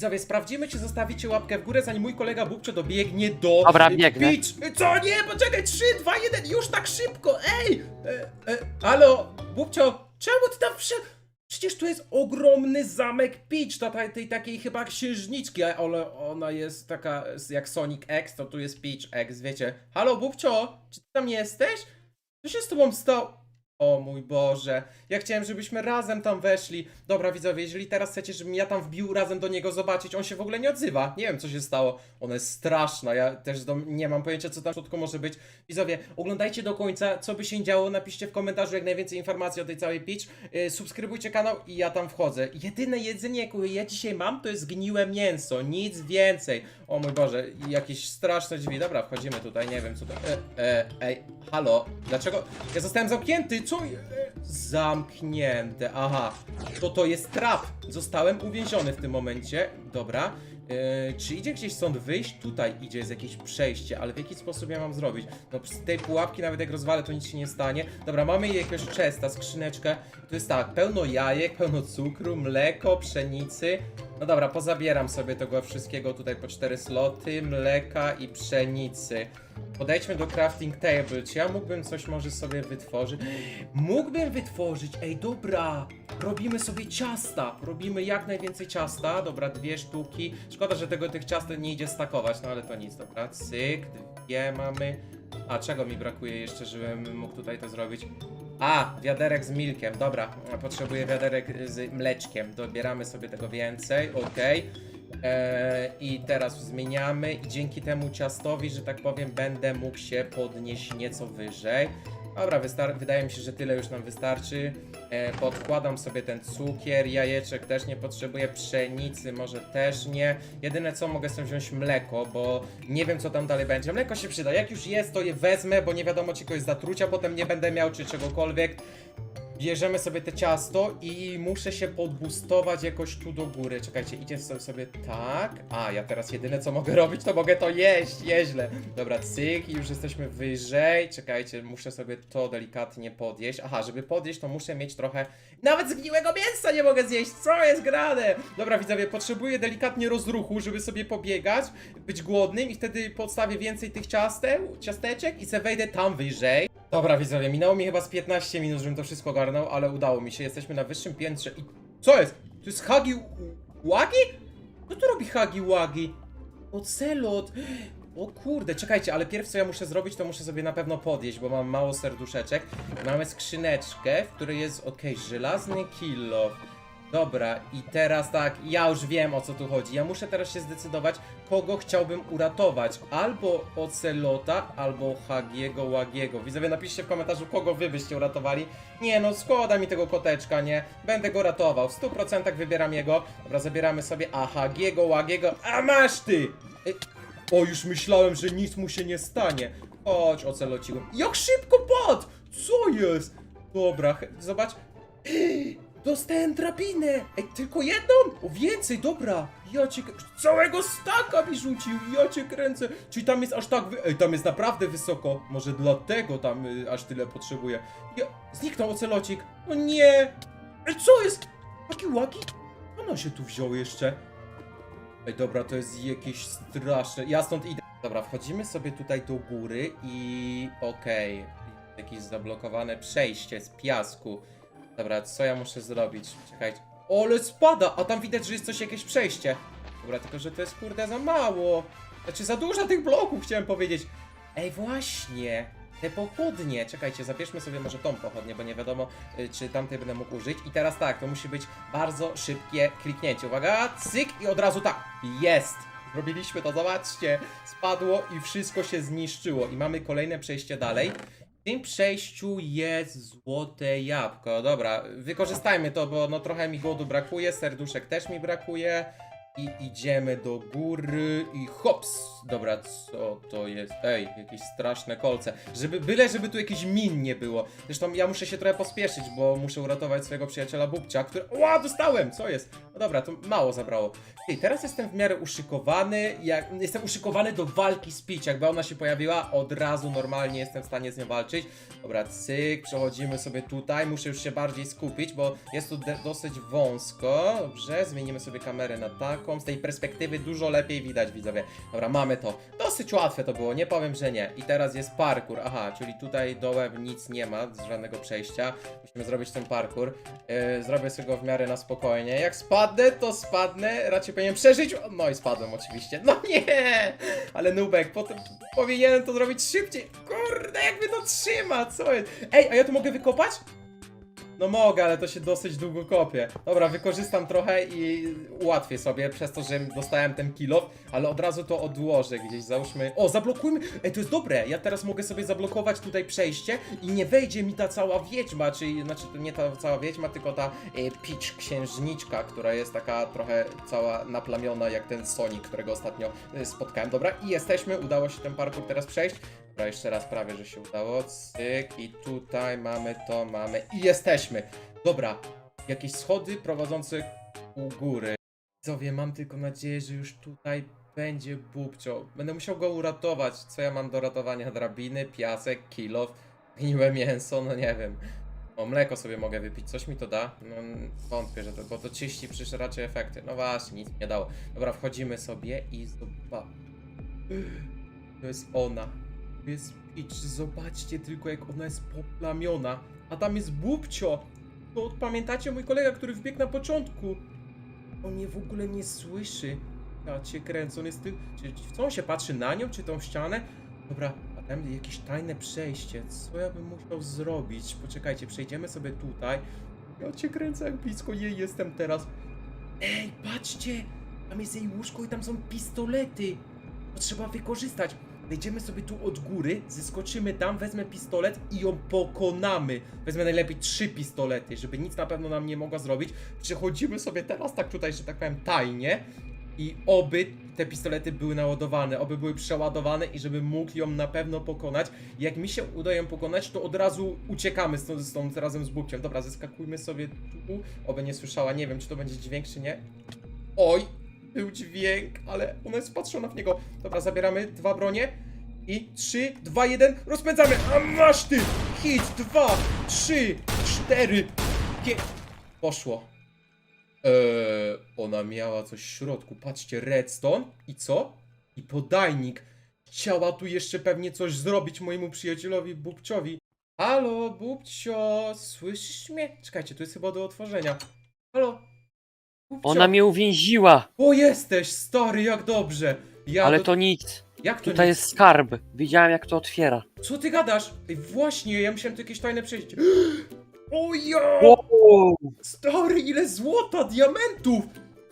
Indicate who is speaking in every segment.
Speaker 1: Widzowie, sprawdzimy, czy zostawicie łapkę w górę, zanim mój kolega Bubcio dobiegnie do...
Speaker 2: Dobra, biegnę.
Speaker 1: Beach. Co? Nie, poczekaj, 3, 2, 1, już tak szybko, ej! E, e, halo, Bubcio, czemu ty tam wszedł? Przecież tu jest ogromny zamek Peach, ta, ta, tej takiej chyba księżniczki, ale ona jest taka jak Sonic X, to tu jest Peach X, wiecie. Halo, Bubcio, czy ty tam jesteś? Co się z tobą stało? O mój Boże, ja chciałem, żebyśmy razem tam weszli. Dobra, widzowie, jeżeli teraz chcecie, żebym ja tam wbił razem do niego zobaczyć, on się w ogóle nie odzywa. Nie wiem, co się stało. Ona jest straszna, ja też do, nie mam pojęcia, co tam w środku może być. Widzowie, oglądajcie do końca, co by się działo, napiszcie w komentarzu jak najwięcej informacji o tej całej pitch. Yy, subskrybujcie kanał i ja tam wchodzę. Jedyne jedzenie, jakie ja dzisiaj mam, to jest gniłe mięso, nic więcej. O mój Boże, jakieś straszne drzwi. Dobra, wchodzimy tutaj, nie wiem co to... E, e, ej, halo, dlaczego? Ja zostałem zamknięty, co? Zamknięte, aha. To to jest trap. Zostałem uwięziony w tym momencie. Dobra. E, czy idzie gdzieś stąd wyjść? Tutaj idzie, jest jakieś przejście, ale w jaki sposób ja mam zrobić? No z tej pułapki nawet jak rozwalę, to nic się nie stanie. Dobra, mamy jakiegoś chesta, skrzyneczkę. To jest tak, pełno jajek, pełno cukru, mleko, pszenicy. No dobra, pozabieram sobie tego wszystkiego tutaj po cztery sloty, mleka i pszenicy. Podejdźmy do crafting table. Czy ja mógłbym coś może sobie wytworzyć? Mógłbym wytworzyć, ej dobra! Robimy sobie ciasta. Robimy jak najwięcej ciasta. Dobra, dwie sztuki. Szkoda, że tego tych ciast nie idzie stakować, no ale to nic, dobra. Cyk, dwie mamy. A czego mi brakuje jeszcze, żebym mógł tutaj to zrobić? A, wiaderek z milkiem, dobra. Potrzebuję wiaderek z mleczkiem. Dobieramy sobie tego więcej, okej. Eee, I teraz zmieniamy i dzięki temu ciastowi, że tak powiem, będę mógł się podnieść nieco wyżej. Dobra, wydaje mi się, że tyle już nam wystarczy. E, podkładam sobie ten cukier, jajeczek też nie potrzebuję, pszenicy może też nie. Jedyne co mogę sobie wziąć mleko, bo nie wiem co tam dalej będzie. Mleko się przyda, jak już jest to je wezmę, bo nie wiadomo czy kogoś zatrucia, potem nie będę miał czy czegokolwiek. Bierzemy sobie te ciasto i muszę się podbustować jakoś tu do góry. Czekajcie, idzie sobie, sobie tak. A, ja teraz jedyne co mogę robić, to mogę to jeść, jeźle. Dobra, cyk, i już jesteśmy wyżej. Czekajcie, muszę sobie to delikatnie podjeść. Aha, żeby podjeść, to muszę mieć trochę... Nawet zgniłego mięsa nie mogę zjeść, co jest grane? Dobra, widzowie, potrzebuję delikatnie rozruchu, żeby sobie pobiegać, być głodnym i wtedy podstawię więcej tych ciasteł, ciasteczek i se wejdę tam wyżej. Dobra, widzowie, minęło mi chyba z 15 minut, żebym to wszystko ogarnął, ale udało mi się. Jesteśmy na wyższym piętrze i... Co jest? To jest Hagi... Wagi? Co tu robi Hagi Wagi? Ocelot! O kurde, czekajcie, ale pierwsze co ja muszę zrobić, to muszę sobie na pewno podjeść, bo mam mało serduszeczek. Mamy skrzyneczkę, w której jest, okej, żelazny kilo. Dobra, i teraz tak, ja już wiem o co tu chodzi. Ja muszę teraz się zdecydować, kogo chciałbym uratować. Albo Ocelota, albo Hagiego Łagiego. Widzowie, napiszcie w komentarzu, kogo wy byście uratowali. Nie no, szkoda mi tego koteczka, nie? Będę go ratował, w 100% wybieram jego. Dobra, zabieramy sobie, a Hagiego Łagiego, a masz ty! Ej, O, już myślałem, że nic mu się nie stanie. Chodź, Ocelociku. Jak szybko padł! Co jest? Dobra, zobacz. Dostałem drabinę! Ej, tylko jedną? O, więcej, dobra! Ja cię... Całego staka mi rzucił! Ja cię kręcę! Czyli tam jest aż tak... Wy... Ej, tam jest naprawdę wysoko. Może dlatego tam y, aż tyle potrzebuję. Ja... Zniknął ocelocik. No nie! Ej, co jest? Taki łaki? Ono się tu wziął jeszcze. Ej, dobra, to jest jakieś straszne. Ja stąd idę. Dobra, wchodzimy sobie tutaj do góry i... Okej. Jakieś zablokowane przejście z piasku. Dobra, co ja muszę zrobić? Czekajcie. O, ale spada! A tam widać, że jest coś, jakieś przejście. Dobra, tylko że to jest kurde za mało. Znaczy za dużo tych bloków, chciałem powiedzieć. Ej, właśnie. Te pochodnie. Czekajcie, zabierzmy sobie może tą pochodnię, bo nie wiadomo, y, czy tamtej będę mógł użyć. I teraz tak, to musi być bardzo szybkie kliknięcie. Uwaga, cyk i od razu tak. Jest! Zrobiliśmy to, zobaczcie. Spadło i wszystko się zniszczyło. I mamy kolejne przejście dalej. W tym przejściu jest złote jabłko. Dobra, wykorzystajmy to, bo no trochę mi głodu brakuje, serduszek też mi brakuje. I idziemy do góry i hops! Dobra, co to jest? Ej, jakieś straszne kolce. Żeby, byle, żeby tu jakiś min nie było. Zresztą ja muszę się trochę pospieszyć, bo muszę uratować swojego przyjaciela Bubcia, który... Ła, dostałem! Co jest? No dobra, to mało zabrało. Ej, teraz jestem w miarę uszykowany, jak, jestem uszykowany do walki z Peach. Jakby ona się pojawiła, od razu normalnie jestem w stanie z nią walczyć. Dobra, cyk, przechodzimy sobie tutaj. Muszę już się bardziej skupić, bo jest tu dosyć wąsko. Dobrze, zmienimy sobie kamerę na taką. Z tej perspektywy dużo lepiej widać, widzowie. Dobra, mamy to. Dosyć łatwe to było, nie powiem, że nie. I teraz jest parkour. Aha, czyli tutaj dołem nic nie ma, żadnego przejścia. Musimy zrobić ten parkour. Yy, zrobię sobie go w miarę na spokojnie. Jak spadnę, to spadnę. Raczej powinienem przeżyć. No i spadłem oczywiście. No nie! Ale Nubek, potem powinienem to zrobić szybciej. Kurde, jak mnie to trzyma, co jest? Ej, a ja tu mogę wykopać? No mogę, ale to się dosyć długo kopie. Dobra, wykorzystam trochę i ułatwię sobie przez to, że dostałem ten kilof, ale od razu to odłożę gdzieś, załóżmy. O, zablokujmy! Ej, to jest dobre! Ja teraz mogę sobie zablokować tutaj przejście i nie wejdzie mi ta cała wiedźma, czyli, znaczy to nie ta cała wiedźma, tylko ta e, Peach księżniczka, która jest taka trochę cała naplamiona jak ten Sonic, którego ostatnio e, spotkałem. Dobra, i jesteśmy, udało się ten parkour teraz przejść. Dobra, jeszcze raz prawie, że się udało. Cyk i tutaj mamy to, mamy i jesteśmy. Dobra, jakieś schody prowadzące u góry. Widzowie, mam tylko nadzieję, że już tutaj będzie bubcio. Będę musiał go uratować. Co ja mam do ratowania? Drabiny, piasek, kilof, gniłe mięso, no nie wiem. O, mleko sobie mogę wypić, coś mi to da? No, wątpię, że to, bo to czyści przecież raczej efekty. No właśnie, nic nie dało. Dobra, wchodzimy sobie i zobacz. To jest ona. Jest Peach, zobaczcie tylko jak ona jest poplamiona. A tam jest Bubcio. To pamiętacie mój kolega, który wbiegł na początku? On mnie w ogóle nie słyszy. Ja cię kręcę, on jest ty... Czy, co on się patrzy na nią, czy tą ścianę? Dobra, a tam jakieś tajne przejście. Co ja bym musiał zrobić? Poczekajcie, przejdziemy sobie tutaj. Ja cię kręcę, jak blisko jej jestem teraz. Ej, patrzcie! Tam jest jej łóżko i tam są pistolety. To trzeba wykorzystać. Wejdziemy sobie tu od góry, zeskoczymy tam, wezmę pistolet i ją pokonamy. Wezmę najlepiej trzy pistolety, żeby nic na pewno nam nie mogła zrobić. Przechodzimy sobie teraz tak tutaj, że tak powiem, tajnie. I oby te pistolety były naładowane, oby były przeładowane i żeby mógł ją na pewno pokonać. Jak mi się uda ją pokonać, to od razu uciekamy stąd, stąd razem z Bukciem. Dobra, zeskakujmy sobie tu. Oby nie słyszała, nie wiem czy to będzie dźwięk czy nie. Oj, był dźwięk, ale ona jest patrzona w niego. Dobra, zabieramy dwa bronie. I 3, 2, 1, rozpędzamy! A masz ty! Hit, 2, 3, 4, 5. Poszło. Eee, ona miała coś w środku. Patrzcie, redstone. I co? I podajnik. Chciała tu jeszcze pewnie coś zrobić mojemu przyjacielowi Bubciowi. Halo, Bubcio, słyszysz mnie? Czekajcie, to jest chyba do otworzenia. Halo?
Speaker 2: Ona mnie uwięziła,
Speaker 1: O, jesteś, stary, jak dobrze. Ja
Speaker 2: ale
Speaker 1: do-
Speaker 2: to nic.
Speaker 1: Jak to
Speaker 2: Tutaj jest skarb. Widziałem jak to otwiera.
Speaker 1: Co ty gadasz? Ej, właśnie, ja myślałem, to jakieś tajne przejście. O ja!
Speaker 2: Wow.
Speaker 1: Stary, ile złota, diamentów!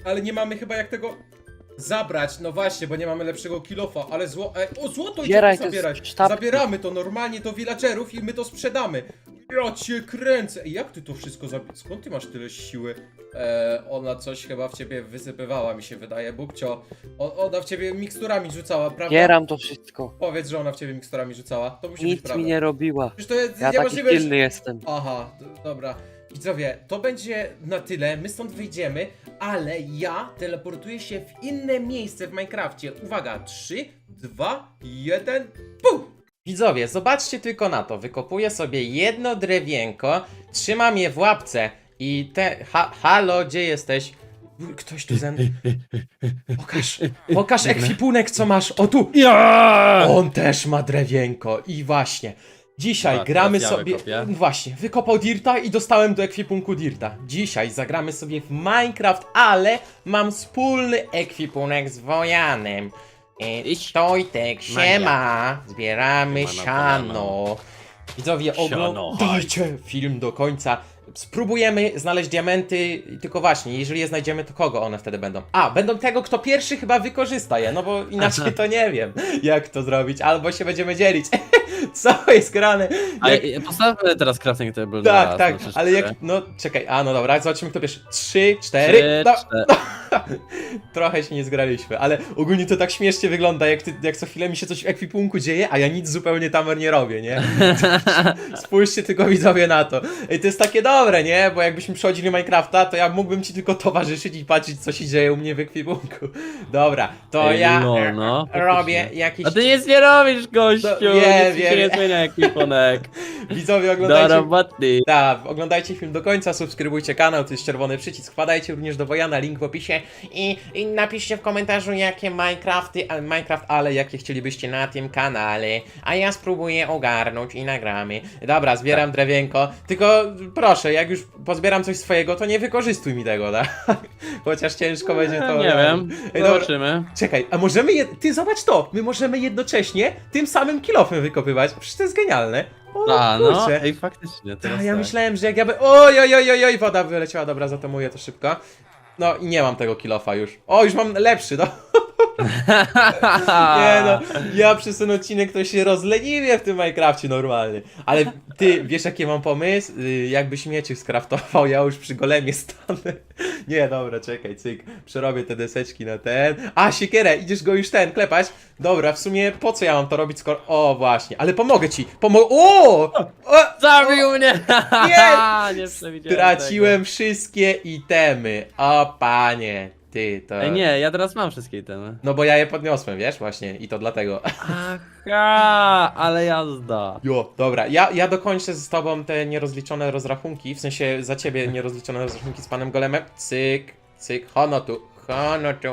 Speaker 1: Ale nie mamy chyba jak tego zabrać. No właśnie, bo nie mamy lepszego kilofa, ale zło... Ej, o, złoto
Speaker 2: Zbieraj
Speaker 1: idziemy
Speaker 2: te
Speaker 1: zabierać.
Speaker 2: sztabki.
Speaker 1: Zabieramy to normalnie do villagerów i my to sprzedamy. Ja cię kręcę. Ej, jak ty to wszystko zabi... Skąd ty masz tyle siły? Eee, ona coś chyba w ciebie wysypywała, mi się wydaje, Bubcio. O, ona w ciebie miksturami rzucała, prawda?
Speaker 2: Zbieram to wszystko.
Speaker 1: Powiedz, że ona w ciebie miksturami rzucała. To musi być
Speaker 2: Nic
Speaker 1: prawda.
Speaker 2: mi nie robiła.
Speaker 1: Przecież to jest
Speaker 2: Ja taki
Speaker 1: niemożliwe, że-
Speaker 2: silny jestem.
Speaker 1: Aha, d- dobra. Widzowie, to będzie na tyle. My stąd wyjdziemy, ale ja teleportuję się w inne miejsce w Minecrafcie. Uwaga, 3, 2, 1, pum! Widzowie, zobaczcie tylko na to. Wykopuję sobie jedno drewienko, trzymam je w łapce i te... Ha, halo, gdzie jesteś? Ktoś tu ze mną... Pokaż, pokaż ekwipunek, co masz. O tu! On też ma drewienko i właśnie. Dzisiaj
Speaker 3: A,
Speaker 1: gramy
Speaker 3: teraz ja
Speaker 1: sobie.
Speaker 3: wykopię.
Speaker 1: Właśnie, wykopał Dirta i dostałem do ekwipunku Dirta. Dzisiaj zagramy sobie w Minecraft, ale mam wspólny ekwipunek z Wojanem.
Speaker 3: Iść.
Speaker 1: Tojtek, siema! Zbieramy
Speaker 3: Siemano,
Speaker 1: siano. Widzowie,
Speaker 3: Siano,
Speaker 1: oglądajcie film do końca. Spróbujemy znaleźć diamenty, tylko właśnie, jeżeli je znajdziemy, to kogo one wtedy będą? A, będą tego, kto pierwszy chyba wykorzysta je, no bo inaczej to nie wiem, jak to zrobić, albo się będziemy dzielić. Co jest grane?
Speaker 3: A
Speaker 1: Jak...
Speaker 3: ja- postawmy teraz crafting table na
Speaker 1: Tak,
Speaker 3: raz,
Speaker 1: tak,
Speaker 3: znaczy
Speaker 1: ale jak,
Speaker 3: cztery.
Speaker 1: no czekaj, a no dobra, zobaczymy kto pierwszy. Trzy, cztery,
Speaker 3: Trzy,
Speaker 1: no,
Speaker 3: cztery.
Speaker 1: Trochę się nie zgraliśmy, ale ogólnie to tak śmiesznie wygląda, jak, ty, jak co chwilę mi się coś w ekwipunku dzieje, a ja nic zupełnie tam nie robię, nie? Spójrzcie tylko widzowie na to. Ej, to jest takie dobre, nie? Bo jakbyśmy przechodzili Minecrafta, to ja mógłbym ci tylko towarzyszyć i patrzeć, co się dzieje u mnie w ekwipunku. Dobra, to
Speaker 3: Ej,
Speaker 1: ja
Speaker 3: no, no,
Speaker 1: robię
Speaker 3: faktycznie.
Speaker 1: jakiś...
Speaker 3: A ty nic nie robisz, gościu!
Speaker 1: No,
Speaker 3: nie się nie zmienia ekwipunek.
Speaker 1: Widzowie,
Speaker 3: Do
Speaker 1: oglądajcie...
Speaker 3: roboty.
Speaker 1: Tak, oglądajcie film do końca, subskrybujcie kanał, to jest czerwony przycisk, wpadajcie również do Wojana, link w opisie i, i napiszcie w komentarzu jakie Minecrafty, Minecraft, ale jakie chcielibyście na tym kanale, a ja spróbuję ogarnąć i nagramy. Dobra, zbieram drewienko, tylko proszę, jak już pozbieram coś swojego, to nie wykorzystuj mi tego, tak? Chociaż ciężko będzie to...
Speaker 3: Nie wiem,
Speaker 1: Ej,
Speaker 3: zobaczymy.
Speaker 1: Czekaj, a możemy je... Ty zobacz to! My możemy jednocześnie tym samym kilofem wykopywać. Przecież to jest genialne. O,
Speaker 3: A, no,
Speaker 1: kurczę.
Speaker 3: ej, faktycznie,
Speaker 1: Ta,
Speaker 3: teraz
Speaker 1: ja
Speaker 3: tak.
Speaker 1: myślałem, że jak ja by... Oj, oj, oj, oj, oj, woda wyleciała, dobra, zatamuję to szybko. No i nie mam tego kilofa już. O, już mam lepszy, no. Nie no, ja przez ten odcinek to się rozleniwię w tym Minecrafcie normalnie. Ale ty, wiesz jaki mam pomysł? Y, Jakby śmieci skraftował, ja już przy golemie stanę. Nie, dobra, czekaj, cyk. Przerobię te deseczki na ten. A, siekierę, idziesz go już ten, klepać? Dobra, w sumie po co ja mam to robić, skoro... O, właśnie, ale pomogę ci, pomogę... O! o!
Speaker 3: Zabił mnie!
Speaker 1: Nie!
Speaker 3: nie przewidziałem
Speaker 1: Straciłem wszystkie itemy. O, panie, ty to...
Speaker 3: Ej, nie, ja teraz mam wszystkie itemy.
Speaker 1: No bo ja je podniosłem, wiesz, właśnie, i to dlatego.
Speaker 3: Aha, ale jazda.
Speaker 1: Jo, dobra, ja, ja dokończę z tobą te nierozliczone rozrachunki, w sensie za ciebie nierozliczone rozrachunki z panem Golemem. Cyk, cyk, hono tu, hono tu.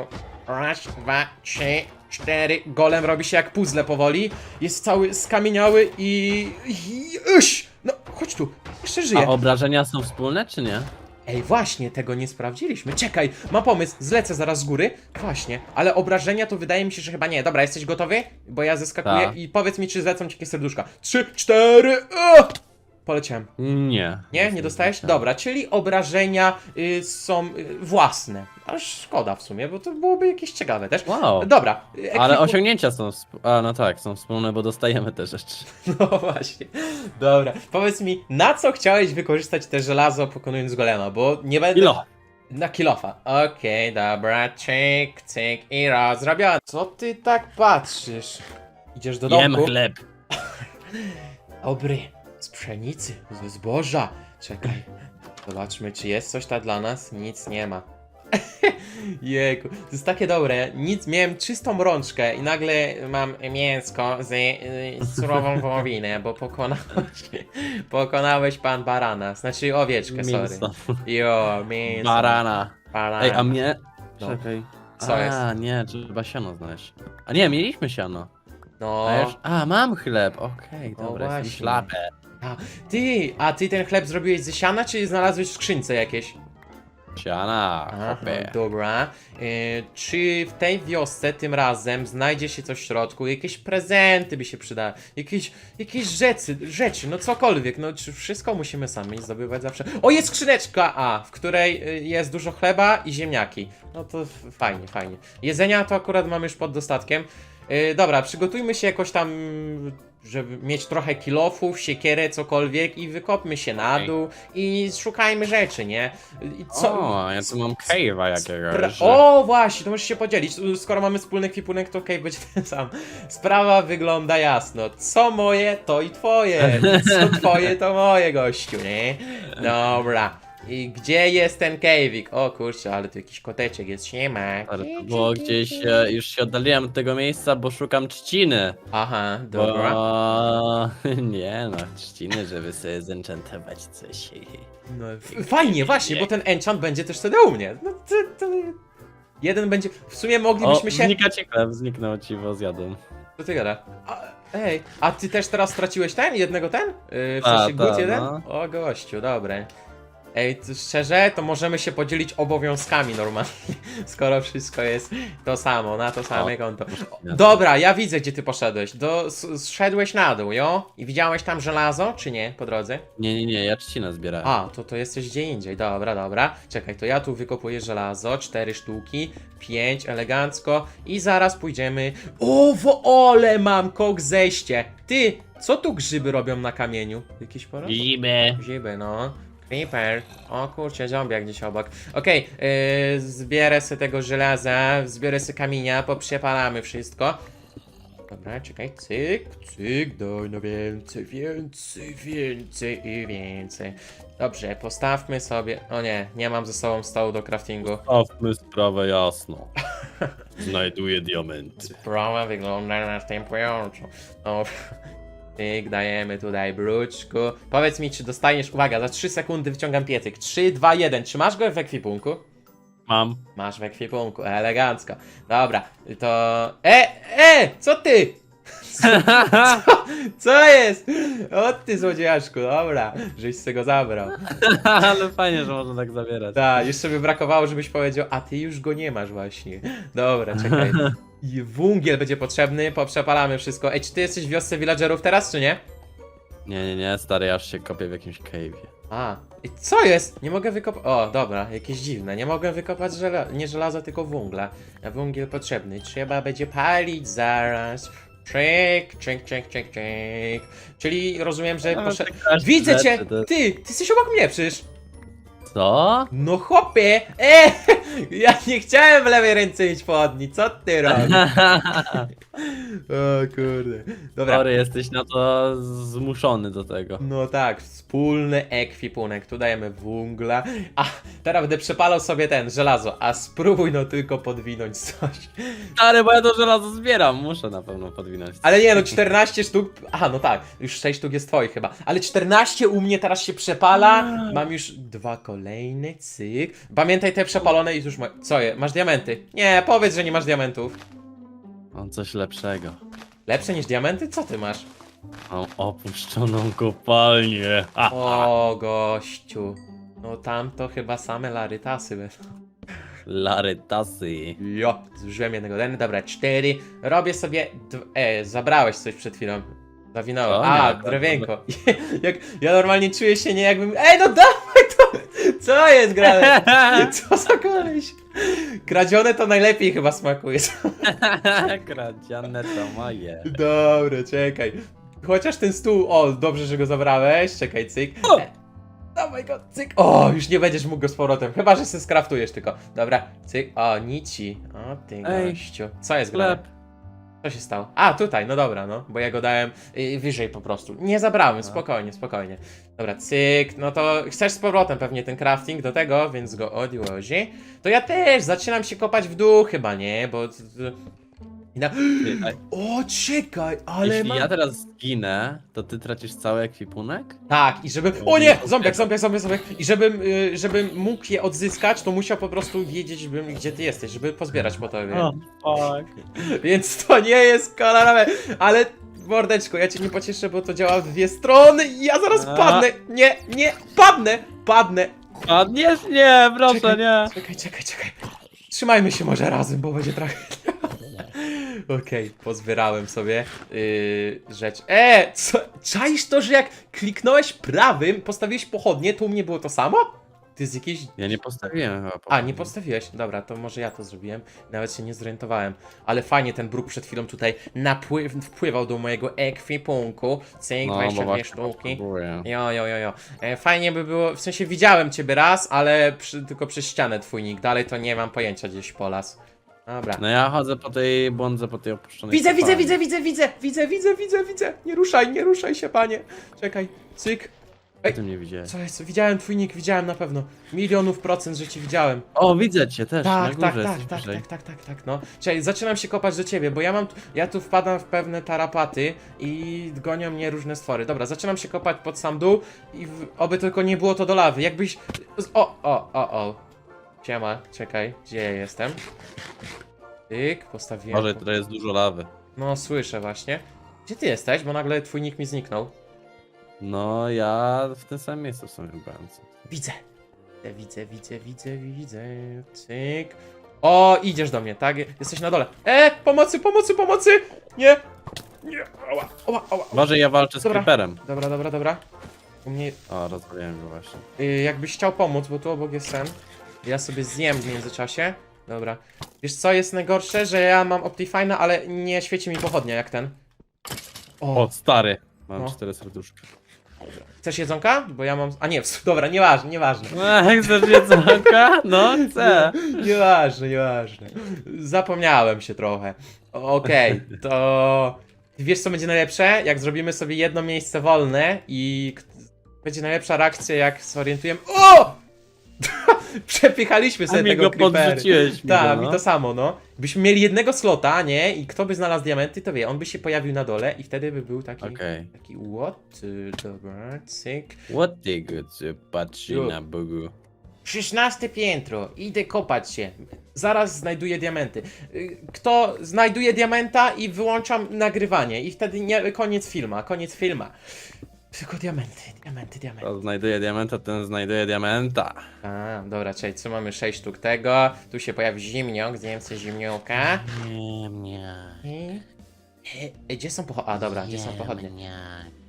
Speaker 1: Raz, dwa, trzy, cztery. Golem robi się jak puzzle powoli. Jest cały skamieniały i... i uś! No, chodź tu, jeszcze
Speaker 3: A
Speaker 1: żyje.
Speaker 3: obrażenia są wspólne, czy nie?
Speaker 1: Ej, właśnie, tego nie sprawdziliśmy. Czekaj, mam pomysł, zlecę zaraz z góry. Właśnie, ale obrażenia to wydaje mi się, że chyba nie. Dobra, jesteś gotowy? Bo ja zeskakuję
Speaker 3: Tak.
Speaker 1: i powiedz mi, czy zlecą ci jakieś serduszka. Trzy, cztery, o! Poleciałem.
Speaker 3: Nie.
Speaker 1: Nie? Nie dostałeś? Dobra, czyli obrażenia y, są y, własne. Aż szkoda w sumie, bo to byłoby jakieś ciekawe też.
Speaker 3: Wow.
Speaker 1: Dobra.
Speaker 3: Ale
Speaker 1: ekwipu-
Speaker 3: osiągnięcia są. Sp- A, no tak, są wspólne, bo dostajemy te rzeczy.
Speaker 1: No właśnie. Dobra, powiedz mi, na co chciałeś wykorzystać te żelazo pokonując golema, bo nie będę...
Speaker 3: Ilo!
Speaker 1: Na kilofa. Okej, dobra, cyk, cyk i rozrobione. Co ty tak patrzysz? Idziesz do
Speaker 3: Jem
Speaker 1: domku?
Speaker 3: chleb.
Speaker 1: Dobry, z pszenicy, ze zboża. Czekaj, zobaczmy, czy jest coś tam dla nas? Nic nie ma. Jejku, to jest takie dobre. Nic, miałem czystą rączkę i nagle mam mięsko z y, surową wołowinę, bo pokonałeś, pokonałeś pan barana, znaczy owieczkę, sorry.
Speaker 3: Mięso.
Speaker 1: Jo, mięso.
Speaker 3: Barana.
Speaker 1: Barana.
Speaker 3: Ej, a mnie...
Speaker 1: No.
Speaker 3: Czekaj.
Speaker 1: Co
Speaker 3: a,
Speaker 1: jest?
Speaker 3: nie, trzeba siano znaleźć. A nie, mieliśmy siano.
Speaker 1: No,
Speaker 3: A, już... a mam chleb, okej,
Speaker 1: O,
Speaker 3: dobra, jestem
Speaker 1: właśnie.
Speaker 3: szlapę.
Speaker 1: ty, a ty ten chleb zrobiłeś ze siana, czy znalazłeś w skrzynce jakieś?
Speaker 3: Siana,
Speaker 1: Aha,
Speaker 3: hopie.
Speaker 1: dobra. E, czy w tej wiosce tym razem znajdzie się coś w środku? Jakieś prezenty by się przydały? Jakieś, jakieś rzeczy, rzeczy, no cokolwiek. No czy wszystko musimy sami zdobywać zawsze? O, jest skrzyneczka A, w której y, jest dużo chleba i ziemniaki. No to f- fajnie, fajnie. Jedzenia to akurat mamy już pod dostatkiem. E, dobra, przygotujmy się jakoś tam, żeby mieć trochę kilofów, siekierę, cokolwiek i wykopmy się na
Speaker 3: Okej.
Speaker 1: dół i szukajmy rzeczy, nie? I
Speaker 3: O, ja tu mam cave'a jakiegoś.
Speaker 1: Spra-
Speaker 3: że-
Speaker 1: o, właśnie, to możesz się podzielić. Skoro mamy wspólny kwipunek, to okej, będzie ten sam. Sprawa wygląda jasno. Co moje, to i twoje. Co twoje, to moje, gościu, nie? Dobra. I gdzie jest ten cave'ik? O kurczę, ale tu jakiś koteczek jest, nie ma.
Speaker 3: Ale to było gdzieś, e, już się oddaliłem od tego miejsca, bo szukam trzciny.
Speaker 1: Aha, dobra.
Speaker 3: Bo... Nie no, trzciny, żeby sobie zenchantować coś.
Speaker 1: No, f- fajnie, właśnie, bo ten enchant będzie też wtedy u mnie. No to, to... Jeden będzie... W sumie
Speaker 3: O,
Speaker 1: moglibyśmy się...
Speaker 3: znika ci chleb, zniknął ci, bo zjadłem.
Speaker 1: Co ty gada? A, ej, a ty też teraz straciłeś ten? Jednego ten? Yy, w
Speaker 3: Ta,
Speaker 1: sensie
Speaker 3: ta,
Speaker 1: gut jeden?
Speaker 3: no.
Speaker 1: O gościu, dobre. Ej, to szczerze, to możemy się podzielić obowiązkami normalnie, skoro wszystko jest to samo, na to same konto. Dobra, ja widzę, gdzie ty poszedłeś. Do, s- zszedłeś na dół, jo? I widziałeś tam żelazo, czy nie, po drodze?
Speaker 3: Nie, nie, nie, ja trzcinę zbierałem.
Speaker 1: A, to to jesteś gdzie indziej, dobra, dobra. Czekaj, to ja tu wykopuję żelazo, cztery sztuki, pięć, elegancko i zaraz pójdziemy... O, wo ole mam kok zejście! Ty, co tu grzyby robią na kamieniu? Jakieś pora?
Speaker 3: Zimy.
Speaker 1: Grzyby, no. Creeper. O kurczę, zombiak gdzieś obok. Okej, yy, zbierę sobie tego żelaza, zbierę sobie kamienia, poprzepalamy wszystko. Dobra, czekaj, cyk, cyk, daj no więcej, więcej, więcej i więcej. Dobrze, postawmy sobie... O nie, nie mam ze sobą stołu do craftingu.
Speaker 3: Stawmy sprawę jasno. Znajduję diamenty.
Speaker 1: Sprawa wygląda następująco. No, Tyk, dajemy tutaj bruczku. Powiedz mi, czy dostaniesz, uwaga, za 3 sekundy wyciągam piecyk. 3, 2, 1. Czy masz go w ekwipunku?
Speaker 3: Mam.
Speaker 1: Masz w ekwipunku, elegancko. Dobra, to... E, e, co ty? Co, co jest? O ty złodziejaszku, dobra, żeś z tego zabrał.
Speaker 3: Ale fajnie, że można tak zabierać.
Speaker 1: Tak, jeszcze by brakowało, żebyś powiedział, a ty już go nie masz właśnie. Dobra, czekaj. I wungiel będzie potrzebny, poprzepalamy wszystko. Ej, czy ty jesteś w wiosce villagerów teraz, czy nie?
Speaker 3: Nie, nie, nie, stary, ja już się kopię w jakimś cave'ie.
Speaker 1: A, i co jest? Nie mogę wykopać. O, dobra, jakieś dziwne. Nie mogę wykopać żela... nie żelaza, tylko węgla. A węgiel potrzebny. Trzeba będzie palić zaraz. Czyk, czyk, czyk, czyk, czyk. Czyli rozumiem, że poszedł. Widzę cię! Ty! Ty jesteś obok mnie przecież!
Speaker 3: Co?
Speaker 1: No chłopie! E! Ja nie chciałem w lewej ręce mieć pochodni, co ty robisz? O kurde. Dobra.
Speaker 3: Sorry, jesteś na to zmuszony do tego.
Speaker 1: No tak, wspólny ekwipunek. Tu dajemy węgla. A, teraz będę przepalał sobie ten, żelazo. A spróbuj no tylko podwinąć coś.
Speaker 3: Stary, bo ja to żelazo zbieram, muszę na pewno podwinąć.
Speaker 1: Ale nie no, 14 sztuk. Aha, no tak, już 6 sztuk jest twoich chyba. Ale 14 u mnie teraz się przepala. Mam już dwa kolejne, cyk. Pamiętaj te przepalone i już ma... Co je? Masz diamenty? Nie, powiedz, że nie masz diamentów.
Speaker 3: Mam coś lepszego.
Speaker 1: Lepsze niż diamenty? Co ty masz?
Speaker 3: Mam opuszczoną kopalnię. Ha.
Speaker 1: O, gościu. No tam to chyba same larytasy będą.
Speaker 3: Larytasy.
Speaker 1: Jo, zużyłem jednego deny, dobra, cztery. Robię sobie. E, zabrałeś coś przed chwilą. Zawinąłem.
Speaker 3: O,
Speaker 1: A,
Speaker 3: nie,
Speaker 1: drewienko. Jak, ja normalnie czuję się nie jakbym. Ej, no to! Co jest grane? Co za koleś? Kradzione to najlepiej chyba smakuje.
Speaker 3: Kradziane to moje.
Speaker 1: Dobra, czekaj. Chociaż ten stół. O, dobrze, że go zabrałeś. Czekaj, cyk.
Speaker 3: O!
Speaker 1: E, Dawaj go, cyk. O, już nie będziesz mógł go z powrotem. Chyba, że się skraftujesz tylko. Dobra, cyk. O, nici. O, ty
Speaker 3: Ej,
Speaker 1: gościu. Co jest grane? Co się stało? A, tutaj, no dobra, no, bo ja go dałem y, wyżej po prostu. Nie zabrałem, spokojnie, spokojnie. Dobra, cyk, no to chcesz z powrotem pewnie ten crafting do tego, więc go odłoży. To ja też zaczynam się kopać w dół chyba, nie? Bo... I na... O, czekaj, ale
Speaker 3: Jeśli
Speaker 1: mam...
Speaker 3: ja teraz zginę, to ty tracisz cały ekwipunek?
Speaker 1: Tak, i żeby... O nie! Zombiak, zombiak, zombiak, zombiak. I żebym, y, żebym mógł je odzyskać, to musiał po prostu wiedzieć, bym, gdzie ty jesteś, żeby pozbierać po tobie.
Speaker 3: fuck.
Speaker 1: Więc to nie jest kolorowe, ale mordeczko, ja cię nie pocieszę, bo to działa w dwie strony i ja zaraz
Speaker 3: A.
Speaker 1: padnę. Nie, nie, padnę, padnę.
Speaker 3: Padniesz? Nie, proszę,
Speaker 1: Czekaj.
Speaker 3: nie.
Speaker 1: Czekaj, czekaj, czekaj. Trzymajmy się może razem, bo będzie trochę... Okej, pozbierałem sobie yy, rzecz. E, co? Czaisz to, że jak kliknąłeś prawym, postawiłeś pochodnie, to u mnie było to samo? To jest jakieś
Speaker 3: Ja nie postawiłem chyba.
Speaker 1: a, nie postawiłeś. Dobra, to może ja to zrobiłem. Nawet się nie zorientowałem. Ale fajnie ten bruk przed chwilą tutaj napływ, wpływał do mojego ekwipunku. Cyk,
Speaker 3: No, bo
Speaker 1: 22
Speaker 3: właśnie
Speaker 1: sztuki.
Speaker 3: potrzebuję.
Speaker 1: Jo, jo, jo, jo. E, fajnie by było, w sensie widziałem ciebie raz, ale przy, tylko przez ścianę twój nick. Dalej to nie mam pojęcia gdzieś po las. Dobra.
Speaker 3: No ja chodzę po tej, błądzę po tej opuszczonej
Speaker 1: Widzę, widzę,
Speaker 3: kopalni.
Speaker 1: widzę, widzę, widzę, widzę, widzę, widzę, widzę. Nie ruszaj, nie ruszaj się, panie. Czekaj, cyk.
Speaker 3: Ej, ty mnie widziałeś.
Speaker 1: Co jest? Widziałem twój nick, widziałem na pewno. Milionów procent, że ci widziałem.
Speaker 3: O, widzę cię też, na
Speaker 1: Tak,
Speaker 3: górze
Speaker 1: tak, tak,
Speaker 3: jesteś
Speaker 1: tak,
Speaker 3: wyżej.
Speaker 1: tak, tak, tak, tak, no. Czekaj, zaczynam się kopać do ciebie, bo ja mam, ja tu wpadam w pewne tarapaty i gonią mnie różne stwory. Dobra, zaczynam się kopać pod sam dół i w, oby tylko nie było to do lawy. Jakbyś, o, o, o, o. Siema, czekaj, gdzie ja jestem? Tyk, postawiłem.
Speaker 3: Może tutaj jest dużo lawy.
Speaker 1: No, słyszę właśnie. Gdzie ty jesteś? Bo nagle twój nick mi zniknął.
Speaker 3: No, ja w tym samym miejscu w sumie byłem.
Speaker 1: Widzę. Widzę, widzę, widzę, widzę. Cyk. O, idziesz do mnie, tak? Jesteś na dole. E, pomocy, pomocy, pomocy! Nie! Nie, ała, ała, ała.
Speaker 3: Może ja walczę z
Speaker 1: Dobra.
Speaker 3: creeperem.
Speaker 1: Dobra, dobra, dobra. U mnie,
Speaker 3: O, rozwaliłem go właśnie.
Speaker 1: y, jakbyś chciał pomóc, bo tu obok jest ten. Ja sobie zjem w międzyczasie. Dobra. Wiesz co jest najgorsze? Że ja mam Optifine'a, ale nie świeci mi pochodnia jak ten. O,
Speaker 3: O, stary. Mam
Speaker 1: No.
Speaker 3: cztery serduszka.
Speaker 1: chcesz jedzonka? Bo ja mam... A nie, dobra, nieważne, nieważne.
Speaker 3: Ech, chcesz jedzonka? No, chcę.
Speaker 1: Nieważne, nieważne. Zapomniałem się trochę. Okej, to. Wiesz, co będzie najlepsze? Jak zrobimy sobie jedno miejsce wolne i k- będzie najlepsza reakcja, jak zorientujemy. O! przepychaliśmy sobie
Speaker 3: A mi
Speaker 1: tego
Speaker 3: go podrzuciłeś mi
Speaker 1: Tak,
Speaker 3: go,
Speaker 1: mi
Speaker 3: no.
Speaker 1: to samo, no. Byśmy mieli jednego slota, nie? I kto by znalazł diamenty, to wie, on by się pojawił na dole i wtedy by był taki...
Speaker 3: Okej.
Speaker 1: Taki what? Y, Dobra, cyk.
Speaker 3: What ty good, patrzy na Bogu.
Speaker 1: 16 piętro, idę kopać się. Zaraz znajduję diamenty. Y, Kto znajduje diamenta i wyłączam nagrywanie i wtedy nie, koniec filma, koniec filma. Tylko diamenty, diamenty, diamenty.
Speaker 3: Kto znajduje diamenta, ten znajduje diamenta.
Speaker 1: A, dobra, czyli co mamy 6 sztuk tego. Tu się pojawi zimniok, zjem sobie zimniołka.
Speaker 3: Nie, nie.
Speaker 1: I... Gdzie są pochodnie? A dobra, gdzie są pochodnie?
Speaker 3: Nie.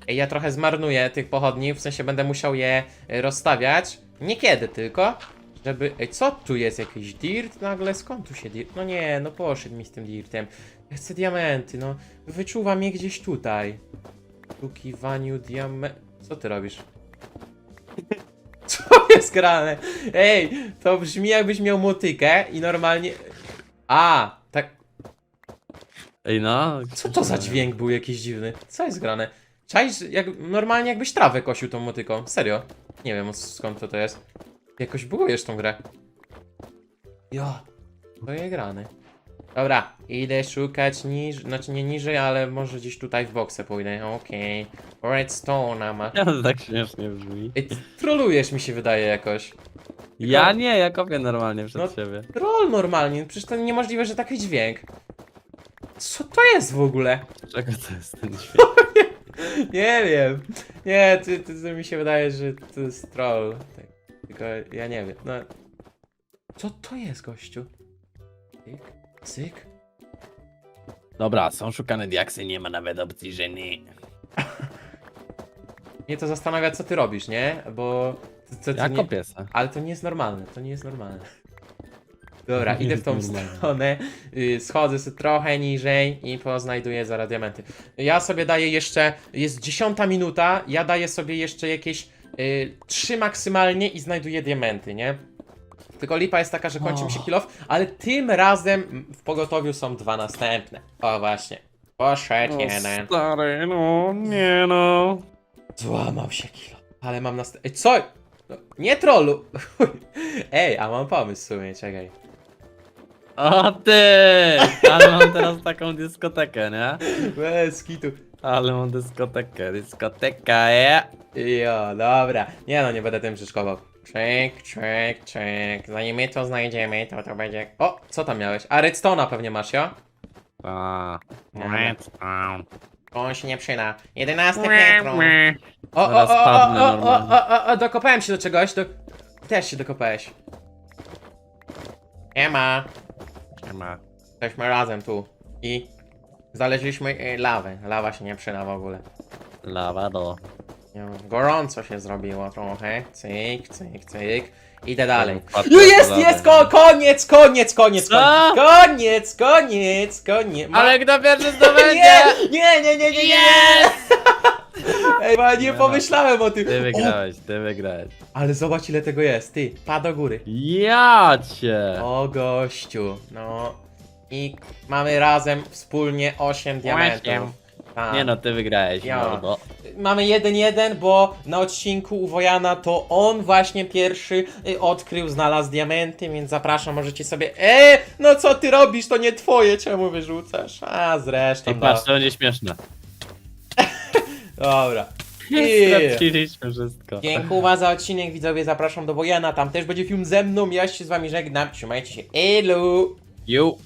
Speaker 1: Ej, Ja trochę zmarnuję tych pochodni, w sensie będę musiał je e, rozstawiać. Niekiedy tylko, żeby... Ej, co tu jest? Jakiś dirt nagle? Skąd tu się dirt? No nie, no poszedł mi z tym dirtem. Ja chcę diamenty, no. Wyczuwa mnie gdzieś tutaj. Szukiwaniu diament... Co ty robisz? Co jest grane? Ej, to brzmi jakbyś miał motykę i normalnie... A, tak...
Speaker 3: Ej no.
Speaker 1: Co to za dźwięk był jakiś dziwny? Co jest grane? Czaisz, jak, normalnie jakbyś trawę kosił tą motyką. Serio. Nie wiem skąd to to jest. Jakoś bugujesz tą grę. Jo. To jest grane. Dobra, idę szukać niż, znaczy nie niżej, ale może gdzieś tutaj w boksę pójdę. Okej. Redstone ma.
Speaker 3: Ja to tak śmiesznie brzmi.
Speaker 1: Ej, trolujesz mi się wydaje jakoś.
Speaker 3: Ja nie, ja kopię normalnie przed
Speaker 1: No.
Speaker 3: siebie.
Speaker 1: Troll normalnie, przecież to niemożliwe, że taki dźwięk. Co to jest w ogóle?
Speaker 3: Czego to jest ten dźwięk?
Speaker 1: Nie wiem. Nie, ty, ty, ty mi się wydaje, że to jest troll. Tak, Tylko ja nie wiem. No. Co to jest, gościu? Cyk.
Speaker 3: Dobra, są szukane diaksy, nie ma nawet opcji, że nie.
Speaker 1: Mnie to zastanawia, co ty robisz, nie? Bo. To, to, to
Speaker 3: Ja
Speaker 1: nie,
Speaker 3: kopię se.
Speaker 1: ale to nie jest normalne, to nie jest normalne. Dobra,
Speaker 3: Nie
Speaker 1: idę w
Speaker 3: jest
Speaker 1: tą
Speaker 3: normalne.
Speaker 1: stronę, y, schodzę sobie trochę niżej i poznajduję zaraz diamenty. Ja sobie daję jeszcze, jest dziesiąta minuta, ja daję sobie jeszcze jakieś y, trzy maksymalnie i znajduję diamenty, nie? Tylko lipa jest taka, że kończy mi się
Speaker 3: Och.
Speaker 1: kilof, ale tym razem w pogotowiu są dwa następne. O właśnie. Poszedł jeden.
Speaker 3: stary, no, nie no.
Speaker 1: Złamał się kilo. Ale mam następny. Co? No, nie trollu. Ej, a mam pomysł w sumie, czekaj.
Speaker 3: O ty! Ale mam teraz taką dyskotekę, nie?
Speaker 1: Bez kitu.
Speaker 3: Ale mam dyskotekę, dyskoteka, je.
Speaker 1: Jo, dobra. Nie no, nie będę tym przeszkował. Czek, czek, czek. Zanim my to znajdziemy, to to będzie... O, co tam miałeś? A redstone'a pewnie masz, jo?
Speaker 3: A, redstone.
Speaker 1: On się nie przyda. 11 piętro. O, o, o,
Speaker 3: Zaraz
Speaker 1: o,
Speaker 3: padnę
Speaker 1: o, o,
Speaker 3: normalnie.
Speaker 1: o, o, o, dokopałem się do czegoś. Do... Też się dokopałeś. Nie ma.
Speaker 3: Nie ma.
Speaker 1: Jesteśmy razem tu. I znaleźliśmy y, lawę. Lawa się nie przyda w ogóle.
Speaker 3: Lawa do.
Speaker 1: Gorąco się zrobiło trochę. Cyk, cyk, cyk. Idę dalej. No jest, jest, ko koniec, koniec, koniec,
Speaker 3: Co?
Speaker 1: koniec, koniec, koniec. Ma-
Speaker 3: Ale kto pierwszy zdobędzie?
Speaker 1: nie, nie, nie, nie, nie, nie. Ej, ma, nie
Speaker 3: Nie ma.
Speaker 1: pomyślałem o tym.
Speaker 3: Ty
Speaker 1: O,
Speaker 3: wygrałeś, ty wygrałeś.
Speaker 1: ale zobacz ile tego jest, ty, pa do góry.
Speaker 3: Ja cię!
Speaker 1: O gościu, no. I mamy razem wspólnie 8 diamentów. Tak.
Speaker 3: Nie no, ty wygrałeś,
Speaker 1: Ja.
Speaker 3: mordo.
Speaker 1: Mamy 1-1, bo na odcinku u Wojana to on właśnie pierwszy y, odkrył, znalazł diamenty, więc zapraszam, możecie sobie... E, no co ty robisz, to nie twoje, czemu wyrzucasz? A, zresztą,
Speaker 3: I
Speaker 1: no.
Speaker 3: patrz, to będzie śmieszne.
Speaker 1: Dobra. I...
Speaker 3: Straciliśmy wszystko.
Speaker 1: Dziękuję za odcinek, widzowie, zapraszam do Wojana, tam też będzie film ze mną, ja się z wami żegnam, trzymajcie się, elu!
Speaker 3: You.